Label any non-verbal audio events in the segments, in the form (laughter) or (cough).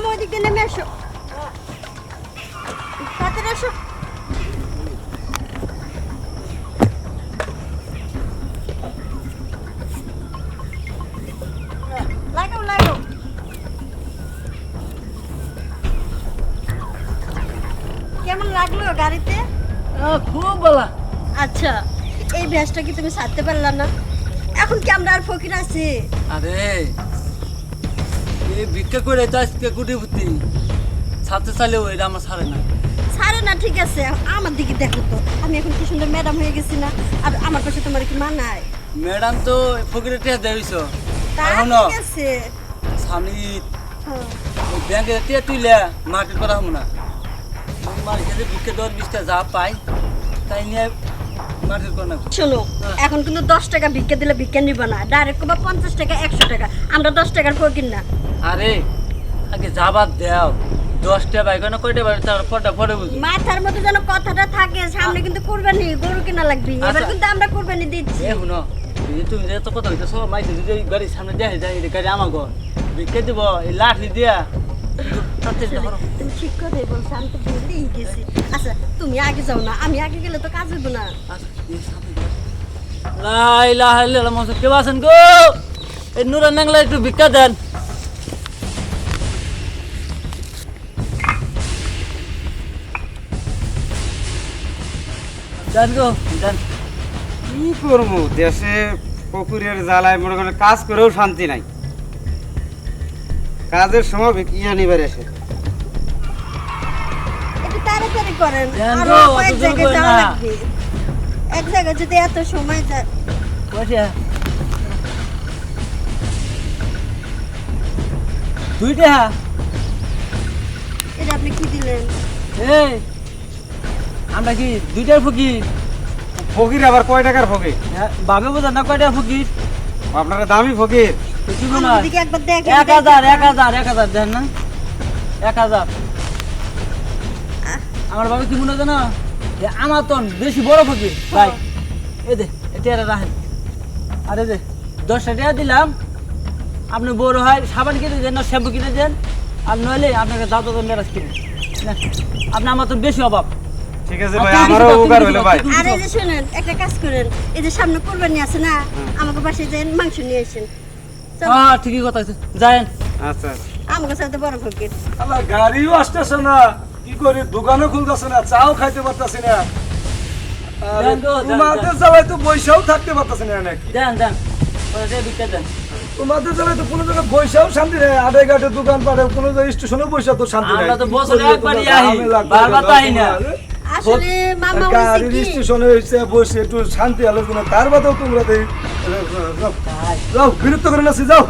Madam ওইদিকে নেমে এসো তাড়াতাড়ি এসো লাগাও লাগাও। কেমন লাগল গাড়িতে? খুব আচ্ছা এই ভ্যাসটা কি তুমি ছাড়তে পারলা না? এখন কি আমরা আর ফকির আছি? আরে এই ভিক্ষা করে তো আজকে কুটিপুতি ছাড়তে চাইলেও এটা আমার ছাড়ে না। ছাড়ে না ঠিক আছে। আমার দিকে দেখো তো। আমি এখন কি সুন্দর ম্যাডাম হয়ে গেছি না? আর আমার পাশে তোমার কি মানায় ম্যাডাম তো ফকিরের টিয়া এখন সামনে হ্যাঁ। ব্যাংকে টিয়া তুইলে মার্কেট করা হব না। মার কাছে ভিক্ষা দর বিশটা যা পাই তাই নিয়ে মার্কেট শোনো এখন কিন্তু দশ টাকা ভিক্ষা দিলে ভিক্ষা নিব না। ডাইরেক্ট বা পঞ্চাশ টাকা একশো টাকা। আমরা দশ টাকার ফকির না। আরে আগে যাবার দেও। দশটা বাইক না কয়টা বাইক তার পরটা পরে বুঝি। মাথার মধ্যে যেন কথাটা থাকে সামনে কিন্তু কুরবানি গরু কিনা লাগবে। এবার আচ্ছা। কিন্তু আমরা কুরবানি দিচ্ছি। এ শুনো এই তুমি যে এত কথা হইতেছ মাইতে যদি এই গাড়ির সামনে দেয় যায় এই গাড়ি আমার ঘর। বিকে দিব এই লাঠি দিয়া। তুমি ঠিক কথাই বলছো আমি তো ভুলেই গেছি আচ্ছা তুমি আগে যাও না আমি আগে গেলে তো কাজ হইব না। আচ্ছা, এই সামনে দাও। লা ইলাহা ইল্লাল্লাহ কেউ আছেন গো? এই নুরা নাংলা একটু ভিক্ষা দেন। গো কি করব? দেশে পুকুরের জ্বালায় মনে করেন কাজ করেও শান্তি নাই। কাজের সময় বিকিয়া নিবার এসে? একটু তাড়াতাড়ি করেন। আরও কয়েক জায়গায় যাওয়া লাগবে। এক জায়গায় যদি এত সময় যায়। দুইটা। এটা আপনি কি দিলেন? এই। আমরা কি দুইটার ফকির ফকির আবার কয় টাকার ফকির হ্যাঁ, বাবে বোঝা না কয়টা ফকির আপনারা দামি ফকির এক হাজার এক হাজার এক হাজার দেন না। এক হাজার। আমার বাবা কি মনে হয় জানো? যে আমার তো বেশি বড় ফকির ভাই এই দে এটা রাখেন। আরে দে দশটা টাকা দিলাম। আপনি বড় হয় সাবান কিনে দেন না শ্যাম্পু কিনে দেন। আর নইলে আপনাকে দাদা তো মেরাজ কিনে না আপনি আমার তো বেশি অভাব। ঠিক আছে ভাই আমারও উপকার কিছু ভাই। আর এই যে শুনেন একটা কাজ করেন এই যে সামনে কোরবানি আছে না আমাকে বাসায় যাই মাংস নিয়ে আসেন। হ্যাঁ ঠিকই কথা আছে যায়েন আচ্ছা আমাকে সাথে বড় ফকির আল্লাহ গাড়িও আসতেছে না। কি করি দোকানও খুলতেছে না চাও খাইতে পারতেছি না। তোমাদের। জ্বালায় তো বৈশাও থাকতে পারতেছি না নাকি? দেন দেন। দেন। তোমাদের জ্বালায় তো কোনো জায়গায় বৈশাও শান্তি নেই আড়াই ঘাটে দোকান পাটে কোনো জায়গায় স্টেশনে বৈশা তো শান্তি নেই। আমরা তো বছরে একবারই আহি, বারবার তো আহি না। গাড়ির স্টেশনে হয়েছে বসে একটু শান্তি আলোচনা। তার বাদেও তোমরা যাও, বিরক্ত করে না সে, যাও।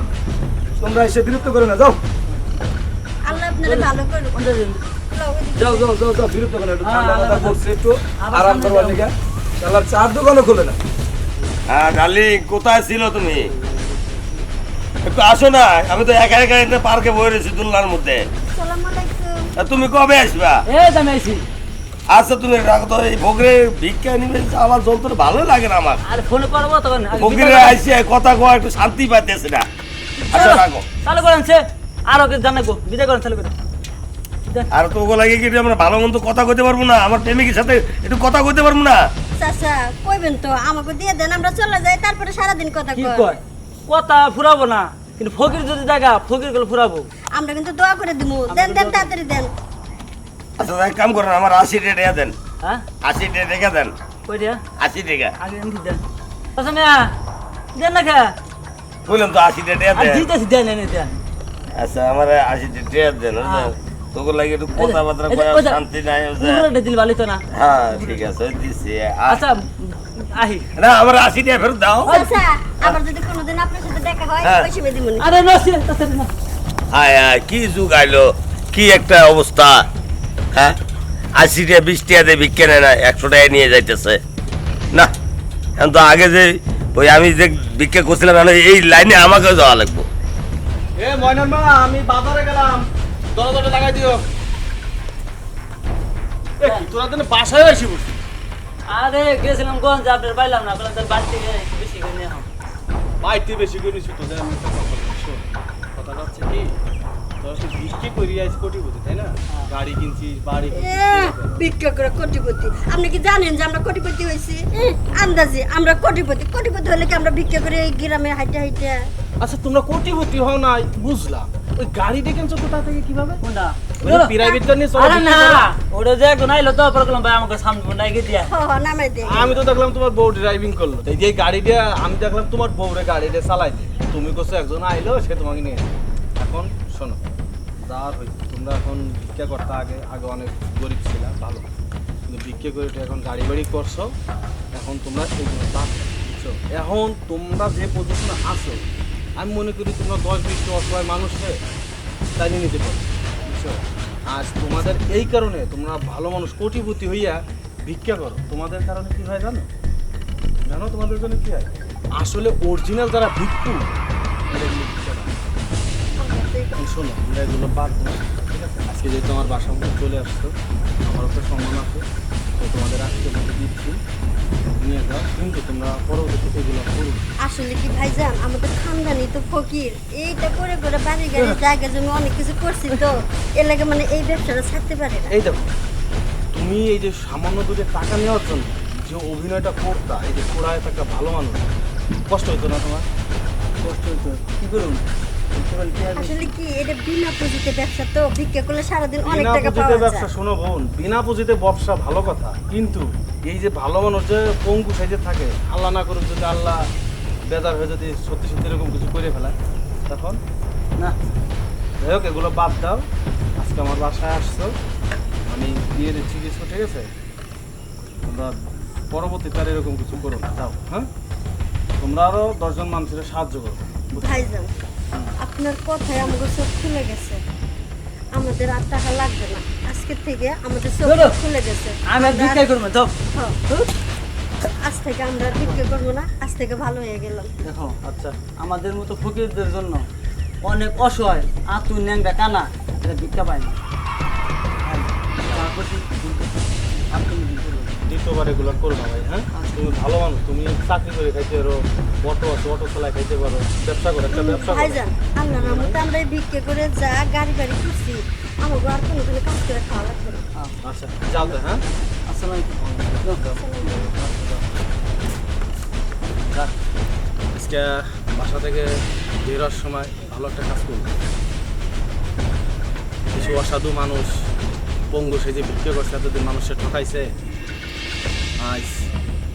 তোমরা এসে বিরক্ত করে না যাও। যাও যাও যাও যাও বিরক্ত করে না, একটু হ্যাঁ, আরাম করবার শালার চার দোকানও খুলে না। হ্যাঁ ডার্লিং কোথায় ছিল তুমি? একটু আসো না আমি তো একা একা পার্কে বয়ে রয়েছি দুলনার মধ্যে। আসসালামু আলাইকুম। তা তুমি কবে আসবা? এই আইছি। আচ্ছা তুমি রাখো তো এই ফকরে ভিক্ষা নিবে আমার যন্ত্র ভালো লাগে না আমার। আর ফোন করব তখন আইসে কথা কয় একটু শান্তি পাইতেছে না। আচ্ছা রাখো। চালু করেন সে। আরও জানাব। বিদায় করেন চালু করে আর তো ওগুলো লাগে কি আমরা ভালো মন্দ কথা কইতে পারব না? আমার প্রেমিকের সাথে একটু কথা কইতে পারব না? চাচা কইবেন তো আমাকে দিয়ে দেন আমরা চলে যাই তারপরে সারাদিন কথা কি কয় কয়? কথা ফুরাবো না কিন্তু ফকির যদি জায়গা ফকিরগুলো ফুরাবো। আমরা কিন্তু দোয়া করে দিমু। দেন দেন তাড়াতাড়ি দেন। আচ্ছা এক কাম করেন আমার আশি টাকা দেন। হ্যাঁ? আশি টাকা দেন। কই দিয়া আশি টাকা। আগে দেন আচ্ছা দেন না খা বললাম তো আশি টাকা দেন। আচ্ছা আমার আশি টাকা দেন হ্যাঁ। তোকে লাগে একটু কথাবার্তা কয়া শান্তি নাই? দিল ভালোই তো না। হ্যাঁ ঠিক আছে দিছি। আচ্ছা আহি। না আমার আশি টাকা ফেরত দাও। আবার যদি কোনোদিন আপনার সাথে দেখা হয় হ্যাঁ। ওই সময় দিমুনি। আরে নসি তাড়াতাড়ি না হায় হায় কি যুগ আইলো কি একটা অবস্থা। হ্যাঁ? আশি টাকা বিশ টাকা দিয়ে বিক্রি না একশো টাকায় নিয়ে যাইতেছে। না এখন তো আগে যে ওই আমি যে বিক্রি করছিলাম এই লাইনে আমাকে যাওয়া লাগবো। এ ময়নান মা আমি বাজারে গেলাম। দরজাটা লাগাই দিও। তোরা দিনে বাসায় আসি বসি আরে গেছিলাম গঞ্জ আপনার পাইলাম না বেশি করে নিয়ে বাইতে বেশি করে নিছি তোদের আমি কথা হচ্ছে কি বৃষ্টি করি আইস কোটিপতি তাই না? গাড়ি কিনছিস বাড়ি ভিক্ষা করে কোটিপতি। আপনি কি জানেন যে আমরা কোটিপতি হয়েছি? আন্দাজে আমরা কোটিপতি। কোটিপতি হলে কি আমরা ভিক্ষা করে এই গ্রামে হাইটে হাইটে? আচ্ছা তোমরা কোটিপতি হও নাই বুঝলাম ওই গাড়িটা কিনছো কোথা থেকে কীভাবে? কোনটা প্রাইভেট কার নিয়ে চলো না ওটা যে একজন আইলো তো পরে বললাম ভাই আমাকে সামনে নাই গিয়ে দিয়া। হ হ, নামাই দে। আমি তো দেখলাম তোমার বউ ড্রাইভিং করল। এই যে গাড়িটা আমি দেখলাম তোমার বউরে গাড়িটা চালাই তুমি কোসো একজন আইলো সে তোমাকে নিয়ে এখন শোনো, যাওয়ার হয়েছে। তোমরা এখন ভিক্ষা করতে আগে আগে অনেক গরিব ছিল, ভালো। কিন্তু ভিক্ষা করে এখন গাড়ি বাড়ি করছ, এখন তোমরা এইগুলো বুঝছ এখন তোমরা যে পজিশনে আছো, আমি মনে করি তোমরা দশ বিশটা অসহায় মানুষকে নিয়ে নিতে পারো, বুঝছ? আজ তোমাদের এই কারণে তোমরা ভালো মানুষ, কোটিপতি হইয়া ভিক্ষা করো। তোমাদের কারণে কি হয় জানো? জানো তোমাদের জন্য কি হয়? আসলে অরিজিনাল যারা ভিক্ষু শোনো আমরা এগুলো বাদ দাও ঠিক আছে? আজকে যেহেতু আমার বাসা মতো চলে আসছো আমারও তো সম্মান আছে তো তোমাদের আজকে মতো দিচ্ছি। নিয়ে যাও কিন্তু তোমরা পরবর্তীতে এগুলো করো। আসলে কি ভাইজান আমাদের খানদানি তো ফকির। এইটা করে করে বাড়ি গাড়ি (laughs) জায়গা জমি অনেক কিছু করছি তো। এর লাগে মানে এই ব্যবসাটা ছাড়তে পারে না। এই দেখো তুমি এই যে সামান্য দুটো টাকা নেওয়ার জন্য যে অভিনয়টা করতা এই যে কোড়ায় একটা ভালো মানুষ কষ্ট হতো না তোমার? কষ্ট হইতো কি করুন? আসলে কি এটা বিনা পুঁজিতে ব্যবসা তো ভিক্ষা করলে সারাদিন অনেক টাকা পুঁজিতে পাওয়া ব্যবসা শোনো বোন বিনা পুঁজিতে ব্যবসা ভালো কথা কিন্তু এই যে ভালো মানুষ যে পঙ্গু সাইজে থাকে আল্লাহ না করুক যদি আল্লাহ বেদার হয়ে যদি সত্যি সত্যি এরকম কিছু করে তখন না। যাই হোক এগুলো বাদ দাও আজকে আমার বাসায় আসছো আমি দিয়ে দিচ্ছি কিছু ঠিক আছে তোমরা এরকম কিছু করো না যাও হ্যাঁ? তোমরা আরও দশজন মানুষের সাহায্য করো আপনার কথায় আমাদের চোখ খুলে গেছে। আমাদের আর টাকা লাগবে না। আজকে থেকে আমাদের চোখ খুলে গেছে। আমি করব হ্যাঁ। আজ থেকে আমরা ভিক্ষা করব না। আজ থেকে ভালো হয়ে গেলাম দেখো আচ্ছা আমাদের মতো ফকিরদের জন্য অনেক অসহায় আতু ন্যাংরা কানা এটা ভিক্ষা পায় না। দ্বিতীয়বার এগুলো করো না ভাই হ্যাঁ? তুমি ভালো মানুষ তুমি চাকরি করে খাইতে পারো। অটো আছে অটো চালায় খাইতে পারো। ব্যবসা করে একটা ব্যবসা ভাইজান আল্লাহ রহমতে আমরা এই ভিক্ষা করে যা গাড়ি বাড়ি করছি আমাকে আর কোনো কোনো কাজ করে খাওয়া লাগবে না। আচ্ছা যাও তো হ্যাঁ? আসসালামু আলাইকুম আজকে বাসা থেকে বেরোর সময় ভালো একটা কাজ করব। কিছু অসাধু মানুষ পঙ্গু সেজে ভিক্ষে করছে এতদিন মানুষের ঠকাইছে আজ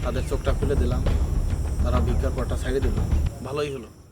তাদের চোখটা খুলে দিলাম। তারা বিজ্ঞাপনটা ছেড়ে দিল। ভালোই হলো।